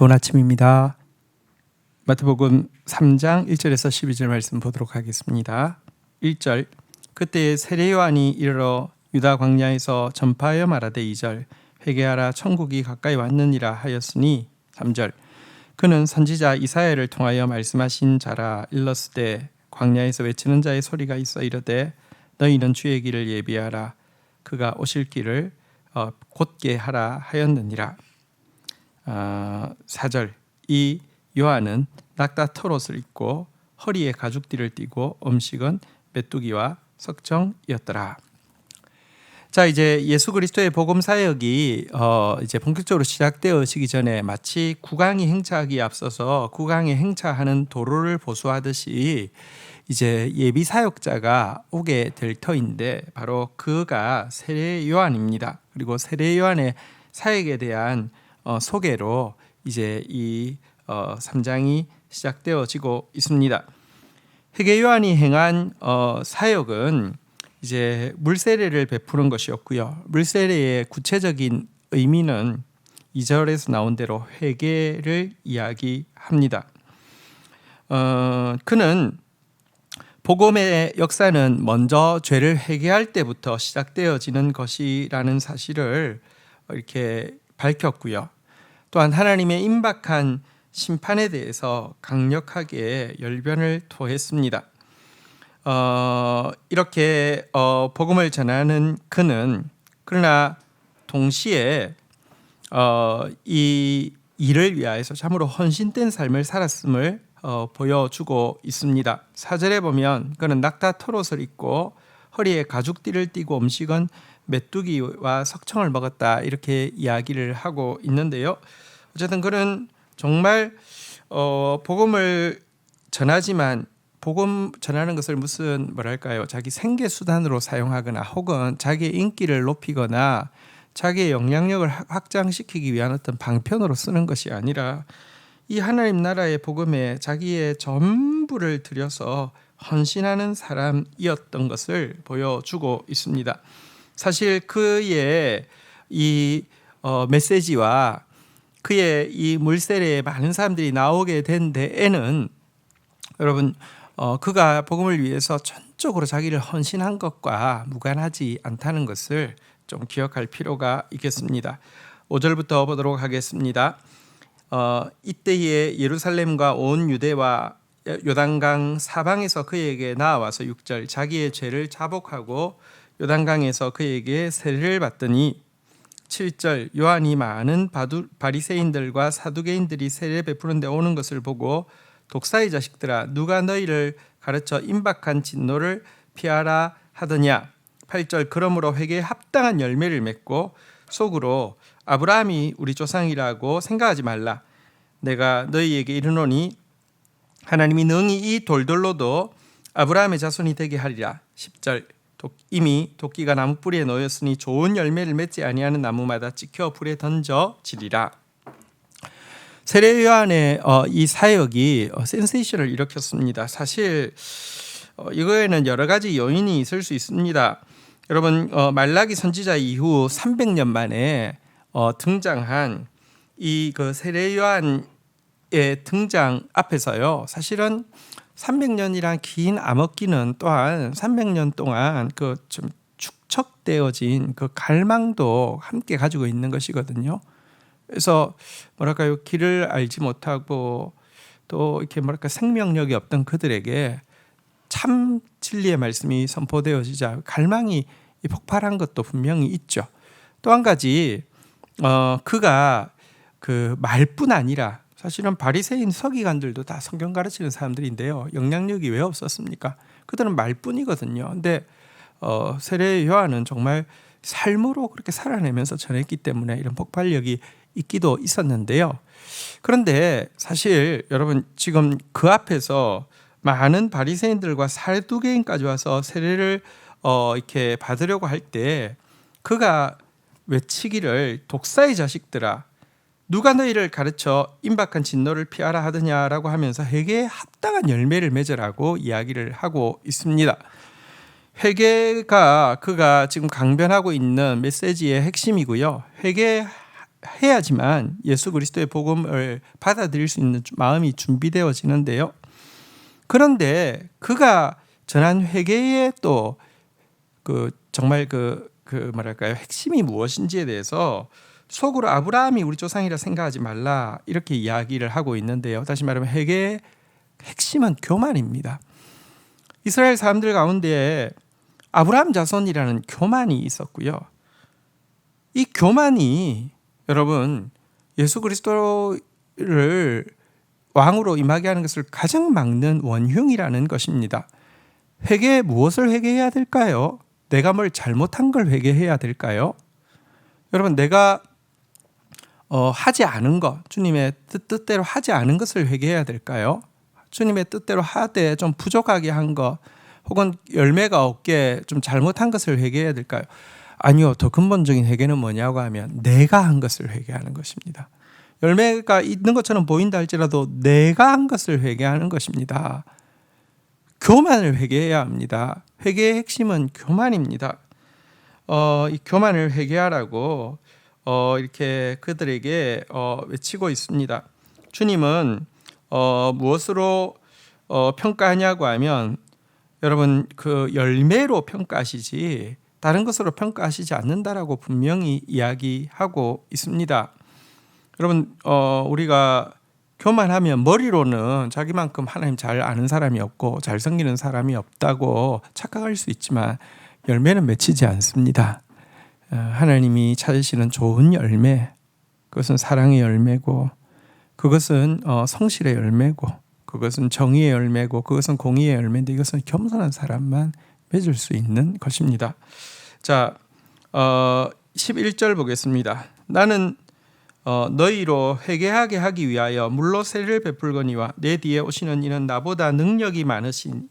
좋은 아침입니다. 마태복음 3장 1절에서 12절 말씀 보도록 하겠습니다. 1절 그때 세례 요한이 이르러 유다 광야에서 전파하여 말하되 2절 회개하라 천국이 가까이 왔느니라 하였으니 3절 그는 선지자 이사야를 통하여 말씀하신 자라 일렀으되 광야에서 외치는 자의 소리가 있어 이르되 너희는 주의 길을 예비하라 그가 오실 길을 어, 곧게 하라 하였느니라. 아, 4절 이 요한은 낙타 털옷을 입고 허리에 가죽띠를 띠고 음식은 메뚜기와 석정이었더라. 자 이제 예수 그리스도의 복음 사역이 어 이제 본격적으로 시작되어지기 전에 마치 국왕이 행차하기에 앞서서 국왕이 행차하는 도로를 보수하듯이 이제 예비 사역자가 오게 될 터인데 바로 그가 세례 요한입니다. 그리고 세례 요한의 사역에 대한 어, 소개로 이제 이 어, 3장이 시작되어지고 있습니다. 회계 요한이 행한 어, 사역은 이제 물세례를 베푸는 것이었고요. 물세례의 구체적인 의미는 2절에서 나온 대로 회개를 이야기합니다. 어, 그는 복음의 역사는 먼저 죄를 회개할 때부터 시작되어지는 것이라는 사실을 이렇게 밝혔고요. 또한 하나님의 임박한 심판에 대해서 강력하게 열변을 토했습니다. 어, 이렇게 어, 복음을 전하는 그는 그러나 동시에 어, 이 일을 위하여서 참으로 헌신된 삶을 살았음을 어, 보여주고 있습니다. 사절에 보면 그는 낙타 털옷을 입고 허리에 가죽띠를 띠고 음식은 메뚜기와 석청을 먹었다 이렇게 이야기를 하고 있는데요. 어쨌든 그는 정말 어, 복음을 전하지만 복음 전하는 것을 무슨 뭐랄까요 자기 생계 수단으로 사용하거나 혹은 자기의 인기를 높이거나 자기의 영향력을 확장시키기 위한 어떤 방편으로 쓰는 것이 아니라 이 하나님 나라의 복음에 자기의 전부를 들여서 헌신하는 사람이었던 것을 보여주고 있습니다. 사실 그의 이 어, 메시지와 그의 이 물세례에 많은 사람들이 나오게 된 데에는 여러분 어, 그가 복음을 위해서 전적으로 자기를 헌신한 것과 무관하지 않다는 것을 좀 기억할 필요가 있겠습니다. 5절부터 보도록 하겠습니다. 어, 이때에 예루살렘과 온 유대와 요단강 사방에서 그에게 나와서 6절 자기의 죄를 자복하고 요단강에서 그에게 세례를 받더니 7절 요한이 많은 바두, 바리새인들과 사두개인들이 세례 베푸는데 오는 것을 보고 독사의 자식들아 누가 너희를 가르쳐 임박한 진노를 피하라 하더냐? 8절 그러므로 회개에 합당한 열매를 맺고 속으로 아브라함이 우리 조상이라고 생각하지 말라. 내가 너희에게 이르노니 하나님이 능히 이 돌들로도 아브라함의 자손이 되게 하리라. 10절 이미 도끼가 나무 뿌리에 놓였으니 좋은 열매를 맺지 아니하는 나무마다 찍혀 불에 던져지리라. 세례 요한의 어, 이 사역이 어, 센세이션을 일으켰습니다. 사실 어, 이거에는 여러 가지 요인이 있을 수 있습니다. 여러분 말라기 선지자 이후 300년 만에 등장한 이 그 세례 요한의 등장 앞에서요. 사실은 300년이란 긴 암흑기는 또한 300년 동안 그 좀 축적되어진 그 갈망도 함께 가지고 있는 것이거든요. 그래서 뭐랄까요 길을 알지 못하고 또 이렇게 뭐랄까 생명력이 없던 그들에게 참 진리의 말씀이 선포되어지자 갈망이 폭발한 것도 분명히 있죠. 또 한 가지 어 그가 그 말뿐 아니라 사실은 바리새인 서기관들도 다 성경 가르치는 사람들인데요. 영향력이 왜 없었습니까? 그들은 말뿐이거든요. 근데 어, 세례 요한은 정말 삶으로 그렇게 살아내면서 전했기 때문에 이런 폭발력이 있기도 있었는데요. 그런데 사실 여러분 지금 그 앞에서 많은 바리새인들과 사두개인까지 와서 세례를 어, 이렇게 받으려고 할 때 그가 외치기를 독사의 자식들아 누가 너희를 가르쳐 임박한 진노를 피하라 하더냐라고 하면서 회개에 합당한 열매를 맺으라고 이야기를 하고 있습니다. 회개가 그가 지금 강변하고 있는 메시지의 핵심이고요. 회개 해야지만 예수 그리스도의 복음을 받아들일 수 있는 마음이 준비되어지는데요. 그런데 그가 전한 회개의 또 그 정말 그, 그 뭐랄까요 핵심이 무엇인지에 대해서 속으로 아브라함이 우리 조상이라 생각하지 말라 이렇게 이야기를 하고 있는데요. 다시 말하면 회개의 핵심은 교만입니다. 이스라엘 사람들 가운데 아브라함 자손이라는 교만이 있었고요. 이 교만이 여러분 예수 그리스도를 왕으로 임하게 하는 것을 가장 막는 원흉이라는 것입니다. 회개 무엇을 회개해야 될까요? 내가 뭘 잘못한 걸 회개해야 될까요? 여러분 내가 어, 하지 않은 것, 주님의 뜻, 뜻대로 하지 않은 것을 회개해야 될까요? 주님의 뜻대로 하되 좀 부족하게 한 것, 혹은 열매가 없게 좀 잘못한 것을 회개해야 될까요? 아니요. 더 근본적인 회개는 뭐냐고 하면 내가 한 것을 회개하는 것입니다. 열매가 있는 것처럼 보인다 할지라도 내가 한 것을 회개하는 것입니다. 교만을 회개해야 합니다. 회개의 핵심은 교만입니다. 어, 이 교만을 회개하라고 어, 이렇게 그들에게 어, 외치고 있습니다. 주님은 어, 무엇으로 어, 평가하냐고 하면 여러분 그 열매로 평가하시지 다른 것으로 평가하시지 않는다라고 분명히 이야기하고 있습니다. 여러분 어, 우리가 교만하면 머리로는 자기만큼 하나님 잘 아는 사람이 없고 잘 섬기는 사람이 없다고 착각할 수 있지만 열매는 맺히지 않습니다. 어, 하나님이 찾으시는 좋은 열매, 그것은 사랑의 열매고, 그것은 어, 성실의 열매고, 그것은 정의의 열매고, 그것은 공의의 열매인데 이것은 겸손한 사람만 맺을 수 있는 것입니다. 자, 어, 11절 보겠습니다. 나는 어, 너희로 회개하게 하기 위하여 물로 세를 베풀거니와 내 뒤에 오시는 이는 나보다 능력이 많으시니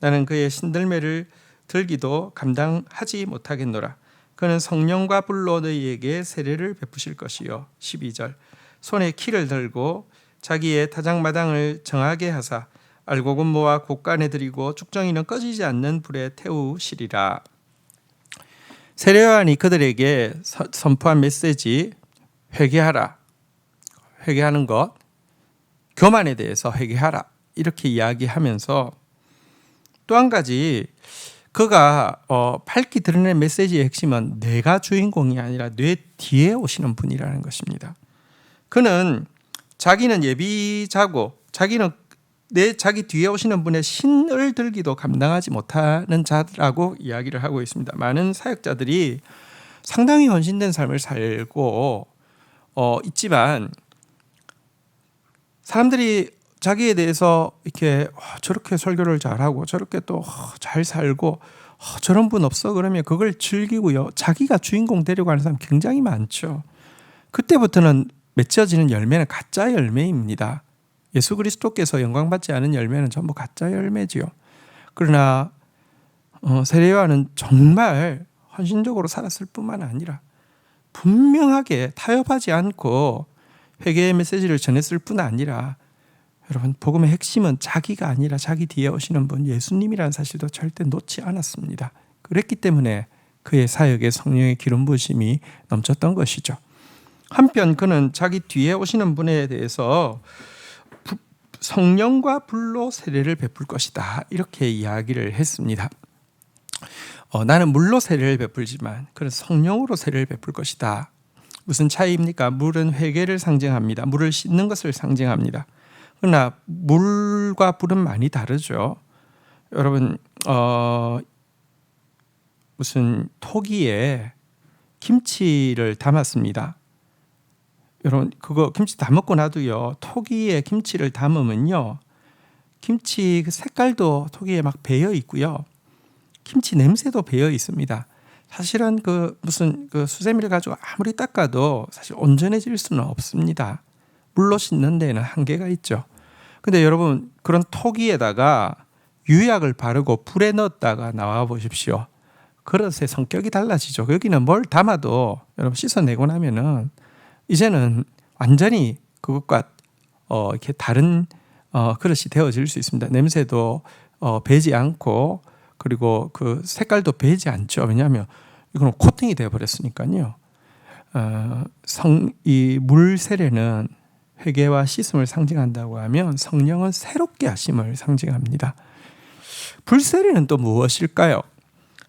나는 그의 신들매를 들기도 감당하지 못하겠노라. 그는 성령과 불로 너희에게 세례를 베푸실 것이요. 12절 손에 키를 들고 자기의 타작마당을 정하게 하사 알곡은 모아 곡간에 들이고 쭉정이는 꺼지지 않는 불에 태우시리라. 세례요한이 그들에게 선포한 메시지 회개하라. 회개하는 것, 교만에 대해서 회개하라. 이렇게 이야기하면서 또 한 가지 그가 어, 밝히 드러낸 메시지의 핵심은 내가 주인공이 아니라 뇌 뒤에 오시는 분이라는 것입니다. 그는 자기는 예비자고 자기는 내 자기 뒤에 오시는 분의 신을 들기도 감당하지 못하는 자라고 이야기를 하고 있습니다. 많은 사역자들이 상당히 헌신된 삶을 살고 어, 있지만 사람들이 자기에 대해서 이렇게 어, 저렇게 설교를 잘하고 저렇게 또 잘 살고 어, 저런 분 없어 그러면 그걸 즐기고요. 자기가 주인공 되려고 하는 사람 굉장히 많죠. 그때부터는 맺혀지는 열매는 가짜 열매입니다. 예수 그리스도께서 영광받지 않은 열매는 전부 가짜 열매지요. 그러나 어, 세례요한은 정말 헌신적으로 살았을 뿐만 아니라 분명하게 타협하지 않고 회개의 메시지를 전했을 뿐 아니라 여러분 복음의 핵심은 자기가 아니라 자기 뒤에 오시는 분 예수님이라는 사실도 절대 놓지 않았습니다. 그랬기 때문에 그의 사역에 성령의 기름 부심이 넘쳤던 것이죠. 한편 그는 자기 뒤에 오시는 분에 대해서 성령과 불로 세례를 베풀 것이다 이렇게 이야기를 했습니다. 어, 나는 물로 세례를 베풀지만 그는 성령으로 세례를 베풀 것이다. 무슨 차이입니까? 물은 회개를 상징합니다. 물을 씻는 것을 상징합니다. 그러나 물과 불은 많이 다르죠. 여러분 어, 무슨 토기에 김치를 담았습니다. 여러분 그거 김치 다 먹고 나도요 토기에 김치를 담으면요 김치 그 색깔도 토기에 막 배어 있고요 김치 냄새도 배어 있습니다. 사실은 그 무슨 그 수세미를 가지고 아무리 닦아도 사실 온전해질 수는 없습니다. 물로 씻는 데는 한계가 있죠. 근데 여러분 그런 토기에다가 유약을 바르고 불에 넣었다가 나와 보십시오. 그릇의 성격이 달라지죠. 여기는 뭘 담아도 여러분 씻어내고 나면은 이제는 완전히 그것과 어 이렇게 다른 어 그릇이 되어질 수 있습니다. 냄새도 어 배지 않고 그리고 그 색깔도 배지 않죠. 왜냐하면 이거는 코팅이 되어 버렸으니까요. 어, 성이 물 세례는 회개와 씻음을 상징한다고 하면 성령은 새롭게 하심을 상징합니다. 불 세례는 또 무엇일까요?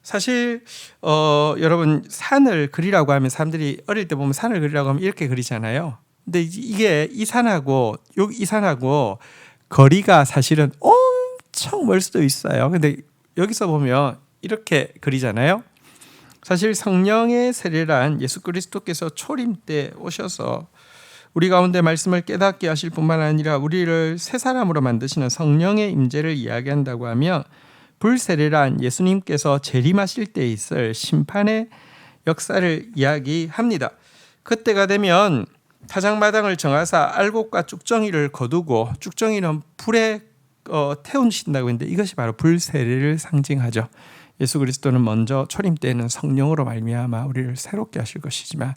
사실 어, 여러분 산을 그리라고 하면 사람들이 어릴 때 보면 산을 그리라고 하면 이렇게 그리잖아요. 근데 이게 이 산하고 이 산하고 거리가 사실은 엄청 멀 수도 있어요. 근데 여기서 보면 이렇게 그리잖아요. 사실 성령의 세례란 예수 그리스도께서 초림 때 오셔서 우리 가운데 말씀을 깨닫게 하실 뿐만 아니라 우리를 새 사람으로 만드시는 성령의 임재를 이야기한다고 하면 불세례란 예수님께서 재림하실 때 있을 심판의 역사를 이야기합니다. 그때가 되면 타작마당을 정하사 알곡과 쭉정이를 거두고 쭉정이는 불에 어, 태우신다고 했는데 이것이 바로 불세례를 상징하죠. 예수 그리스도는 먼저 초림 때에는 성령으로 말미암아 우리를 새롭게 하실 것이지만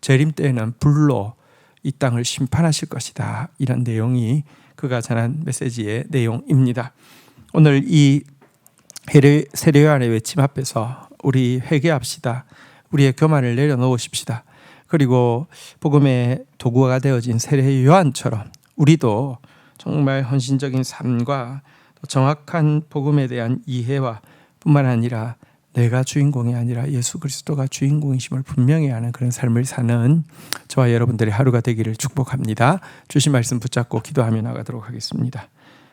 재림 때에는 불로 이 땅을 심판하실 것이다. 이런 내용이 그가 전한 메시지의 내용입니다. 오늘 이 세례 요한의 외침 앞에서 우리 회개합시다. 우리의 교만을 내려놓으십시다. 그리고 복음의 도구가 되어진 세례 요한처럼 우리도 정말 헌신적인 삶과 정확한 복음에 대한 이해와 뿐만 아니라 내가 주인공이 아니라 예수 그리스도가 주인공이심을 분명히 아는 그런 삶을 사는 저와 여러분들의 하루가 되기를 축복합니다. 주신 말씀 붙잡고 기도하며 나가도록 하겠습니다.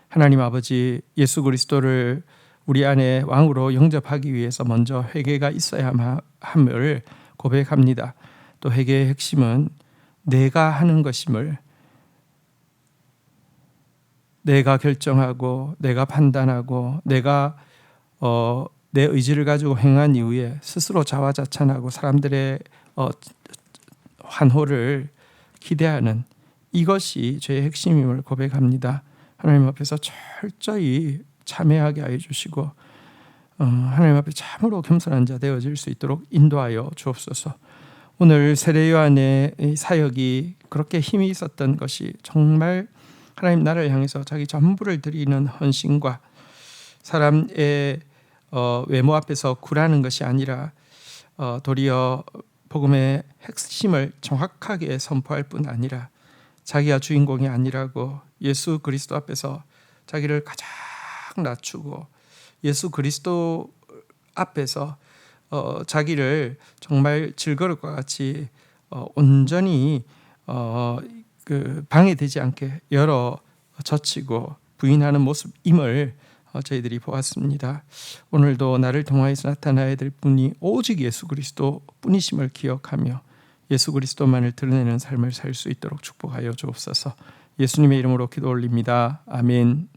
하나님 아버지 예수 그리스도를 우리 안에 왕으로 영접하기 위해서 먼저 회개가 있어야 함을 고백합니다. 또 회개의 핵심은 내가 하는 것임을 내가 결정하고 내가 판단하고 내가 어, 내 의지를 가지고 행한 이후에 스스로 자화자찬하고 사람들의 어, 환호를 기대하는 이것이 죄의 핵심임을 고백합니다. 하나님 앞에서 철저히 참회하게 하여 주시고 어, 하나님 앞에 참으로 겸손한 자 되어질 수 있도록 인도하여 주옵소서. 오늘 세례 요한의 사역이 그렇게 힘이 있었던 것이 정말 하나님 나라를 향해서 자기 전부를 드리는 헌신과 사람의 어, 외모 앞에서 굴하는 것이 아니라 어, 도리어 복음의 핵심을 정확하게 선포할 뿐 아니라 자기가 주인공이 아니라고 예수 그리스도 앞에서 자기를 가장 낮추고 예수 그리스도 앞에서 어, 자기를 정말 즐거울 것 같이 어, 온전히 어, 그 방해되지 않게 열어 젖히고 부인하는 모습임을 어, 저희들이 보았습니다. 오늘도 나를 통하여서 나타나야 될 분이 오직 예수 그리스도 뿐이심을 기억하며 예수 그리스도만을 드러내는 삶을 살 수 있도록 축복하여 주옵소서. 예수님의 이름으로 기도 올립니다. 아멘.